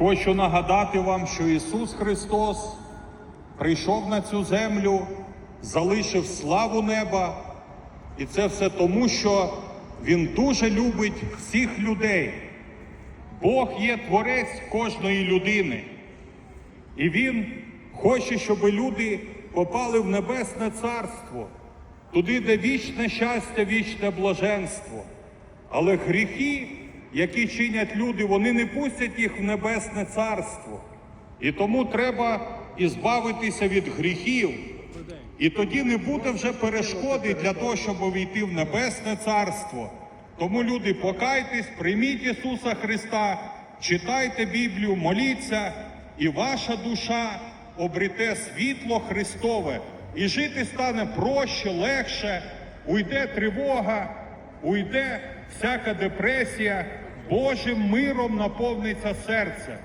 Хочу нагадати вам, що Ісус Христос прийшов на цю землю, залишив славу неба, і це все тому, що Він дуже любить всіх людей. Бог є творець кожної людини. І Він хоче, щоб люди попали в небесне царство, туди, де вічне щастя, вічне блаженство. Але гріхи, які чинять люди, вони не пустять їх в небесне царство. І тому треба ізбавитися від гріхів. І тоді не буде вже перешкоди для того, щоб увійти в небесне царство. Тому люди, покайтесь, прийміть Ісуса Христа, читайте Біблію, моліться, і ваша душа обрете світло Христове, і жити стане проще, легше, уйде тривога, уйде всяка депресія, Божим миром наповниться серце.